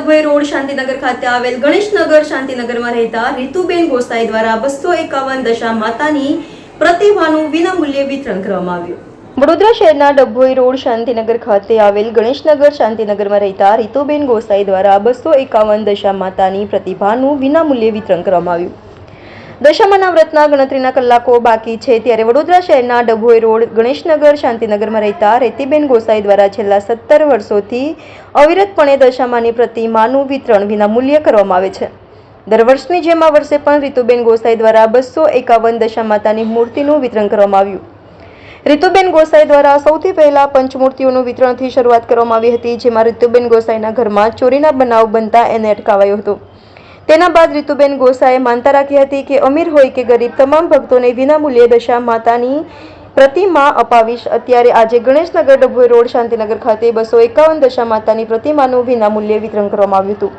Dabhoi road Shantinagar ખાતે આવેલ ગણેશનગર શાંતિનગરમાં રહેતા રીતુબેન ગોસાઈ દ્વારા બસો એકાવન દશા માતાની પ્રતિમાનું વિનામૂલ્યે વિતરણ કરવામાં આવ્યું. વડોદરા શહેરના ડભોઈ રોડ શાંતિનગર ખાતે આવેલ ગણેશનગર શાંતિનગરમાં રહેતા રીતુબેન ગોસાઈ દ્વારા બસો એકાવન દશા માતાની પ્રતિભાનું વિનામૂલ્યે વિતરણ કરવામાં આવ્યું. દશામાના વ્રતના ગણતરીના કલાકો બાકી છે. ત્યારે વડોદરા શહેરના ડભોઈ રોડ, ગણેશનગર, શાંતિનગરમાં રહેતા રેતીબેન ગોસાઈ દ્વારા છેલ્લા સત્તર વર્ષોથી અવિરતપણે દશામાની પ્રતિમાનું વિતરણ વિનામૂલ્યે કરવામાં આવે છે. દર વર્ષની જેમ આ વર્ષે પણ રીતુબેન ગોસાઈ દ્વારા બસો એકાવન દશા માતાની મૂર્તિનું વિતરણ કરવામાં આવ્યું. રીતુબેન ગોસાઈ દ્વારા સૌથી પહેલા પંચમૂર્તિઓનું વિતરણથી શરૂઆત કરવામાં આવી હતી, જેમાં રીતુબેન ગોસાઈના ઘરમાં ચોરીના બનાવ બનતા એને અટકાવાયો હતો. તેના બાદ રીતુબેન ગોસાએ માનતા રાખી હતી કે અમીર હોય કે ગરીબ, તમામ ભક્તોને વિનામૂલ્યે દશા માતાની પ્રતિમા અપાવીશ. અત્યારે આજે ગણેશનગર ડભોઈ રોડ, શાંતિનગર ખાતે બસો એકાવન દશા માતાની પ્રતિમાનું વિનામૂલ્યે વિતરણ કરવામાં આવ્યું હતું.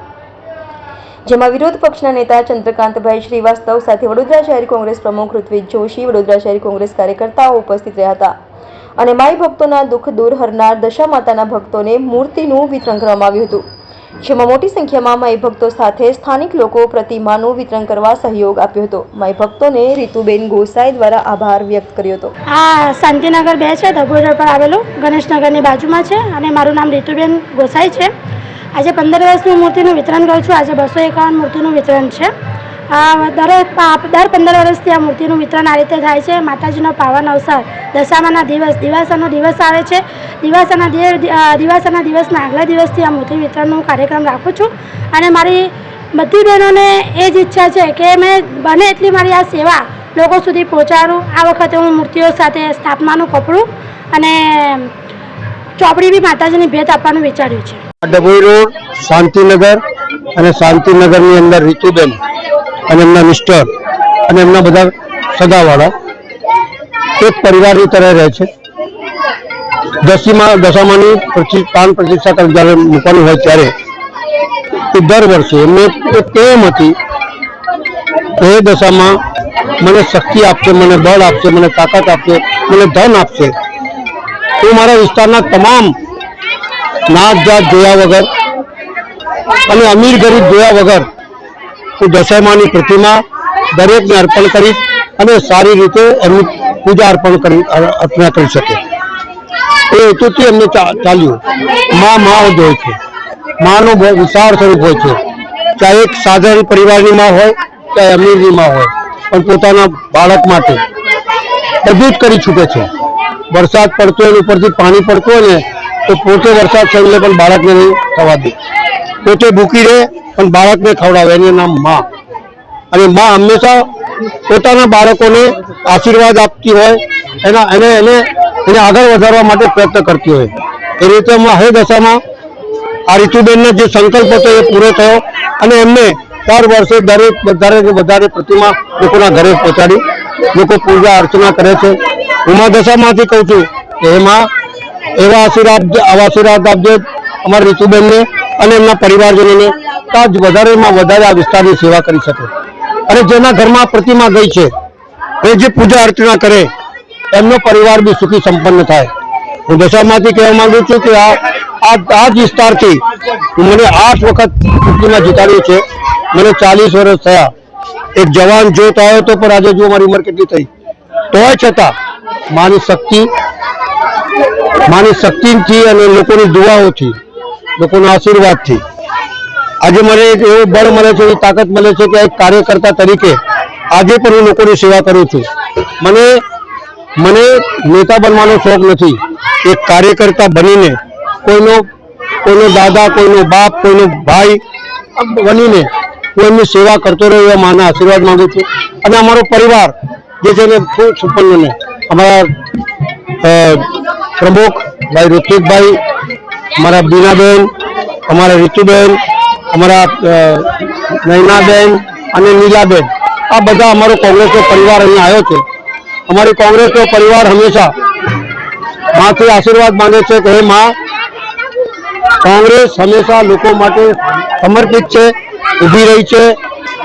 જેમાં વિરોધ પક્ષના નેતા ચંદ્રકાંતભાઈ શ્રીવાસ્તવ સાથે વડોદરા શહેર કોંગ્રેસ પ્રમુખ ઋત્વિજ જોશી, વડોદરા શહેર કોંગ્રેસ કાર્યકર્તાઓ ઉપસ્થિત રહ્યા હતા. અને માઈ ભક્તોના દુઃખ દૂર હરનાર દશા માતાના ભક્તોને મૂર્તિનું વિતરણ કરવામાં આવ્યું હતું. જેમાં મોટી સંખ્યામાં માઈ સાથે સ્થાનિક લોકો પ્રતિમાનું વિતરણ કરવા સહયોગ આપ્યો હતો. માઈ ભક્તોને રીતુબેન ગોસાઈ દ્વારા આભાર વ્યક્ત કર્યો હતો. આ શાંતિનગર બે છે ધભોઈ પર આવેલું. ગણેશનગરની બાજુમાં છે અને મારું નામ રીતુબેન ગોસાઈ છે. આજે પંદર વર્ષની મૂર્તિનું વિતરણ કરું છું. આજે બસો એકાવન મૂર્તિનું વિતરણ છે. દરેક દર પંદર વર્ષથી આ મૂર્તિનું વિતરણ આ રીતે થાય છે. માતાજીનો પાવન અવસર, દશામાના દિવસ, દિવાસાનો દિવસ આવે છે. દિવાસાના દિવ- દિવાસાના દિવસના આગલા દિવસથી આ મૂર્તિ વિતરણનો કાર્યક્રમ રાખું છું. અને મારી બધી બહેનોને એ જ ઈચ્છા છે કે મેં બને એટલી મારી આ સેવા લોકો સુધી પહોંચાડું. આ વખતે હું મૂર્તિઓ સાથે સ્થાપનાનું કપડું અને ચોપડી બી માતાજીની ભેટ આપવાનું વિચાર્યું છે. ડભોઈ રોડ, શાંતિનગર અને શાંતિનગરની અંદર રીતુબેન અને એમના મિસ્ટર અને એમના બધા સગાવાળા એક પરિવારની તરહ રહે છે. દસીમાં દશામાની પ્રાણ પ્રતિષ્ઠા કરી, જ્યારે મૂકવાનું હોય ત્યારે એ દર વર્ષે એમને એક ટેમ હતી એ દશામાં મને શક્તિ આપશે, મને બળ આપશે, મને તાકાત આપશે, મને ધન આપશે. હું મારા વિસ્તારના તમામ નાત જાત જોયા વગર અને અમીર ગરીબ જોયા વગર હું દશામાની પ્રતિમા દરેકને અર્પણ કરીશ અને સારી રીતે એમની પૂજા અર્પણ કરી અર્ચના કરી શકે. એ હેતુથી એમને ચા- ચાલ્યું. મા મા જ હોય છે. માનું બહુ વિશાળ સ્વરૂપ હોય છે. ચાહે એક સાધારણ પરિવારની માં હોય, ચાહે અમીરની માં હોય, પણ પોતાના બાળક માટે બધું જ કરી છૂટે છે. વરસાદ પડતો હોય ઉપરથી પાણી પડતું હોય ને, તો પોતે વરસાદ થઈને પણ બાળકને નહીં થવા દે. પોતે ભૂકી રહે પણ બાળકને ખવડાવે એનું નામમાં. અને માં હંમેશા પોતાના બાળકોને આશીર્વાદ આપતી હોય, એના એને એને એને આગળ વધારવા માટે પ્રયત્ન કરતી હોય. એ રીતે હે દશામાં આ રીતુબેનનો જે સંકલ્પ હતો એ પૂરો થયો અને એમને દર વર્ષે દરેક વધારે વધારે પ્રતિમા લોકોના ઘરે પહોંચાડી. લોકો પૂજા અર્ચના કરે છે. ઉમા દશામાંથી કહું છું કે એમાં એવા આશીર્વાદ આશીર્વાદ આપજો અમારા રીતુબેનને અને એમના પરિવારજનોને વધારેમાં વધારે આ વિસ્તારની સેવા કરી શકે. અને જેના ઘરમાં પ્રતિમા ગઈ છે, એ જે પૂજા અર્ચના કરે, એમનો પરિવાર બી સુખી સંપન્ન થાય. હું દશામાંથી કહેવા માંગુ છું કે આ આ આ જ વિસ્તારથી મને આઠ વખત ચૂંટણીમાં જીતાડ્યું છે. મને ચાલીસ વર્ષ થયા. એક જવાન જોત આવ્યો તો પણ આજે જો મારી ઉંમર કેટલી થઈ? તોય છતાં મારી શક્તિ, મારી શક્તિથી અને લોકોની દુઆઓથી લોકોના આશીર્વાદથી. આજે મને એક એવું બળ મળે છે, એવી તાકાત મળે છે કે એક કાર્યકર્તા તરીકે આજે પણ હું લોકોની સેવા કરું છું. મને મને નેતા બનવાનો શોખ નથી. એક કાર્યકર્તા બનીને કોઈનો કોઈનો દાદા, કોઈનો બાપ, કોઈનો ભાઈ બનીને હું એમની સેવા કરતો રહ્યો, એવા માના આશીર્વાદ માગું છું. અને અમારો પરિવાર, જે છે ને ખૂબ સુપન્નને અમારા પ્રમુખ, ભાઈ ઋત્વિકભાઈ અમારા બીનાબેન, અમારા રીતુબેન અમારા નૈનાબેન અને નીલાબેન. આ બધા અમારો કોંગ્રેસનો પરિવાર અહીંયા આવ્યો છે. અમારી કોંગ્રેસનો પરિવાર હંમેશા માથી આશીર્વાદ માંગે છે કે માં, કોંગ્રેસ હંમેશા લોકો માટે સમર્પિત છે, ઊભી રહી છે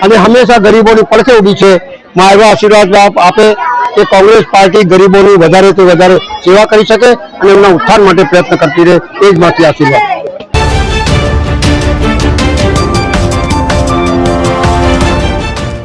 અને હંમેશા ગરીબોની પડખે ઊભી છે. માં એવા આશીર્વાદ આપ- આપે. કે કોંગ્રેસ પાર્ટી ગરીબોની વધારે તે વધારે સેવા કરી શકે અને એમના ઉત્થાન માટે પ્રયત્ન કરતી રહે, એ જ માથી આશીર્વાદ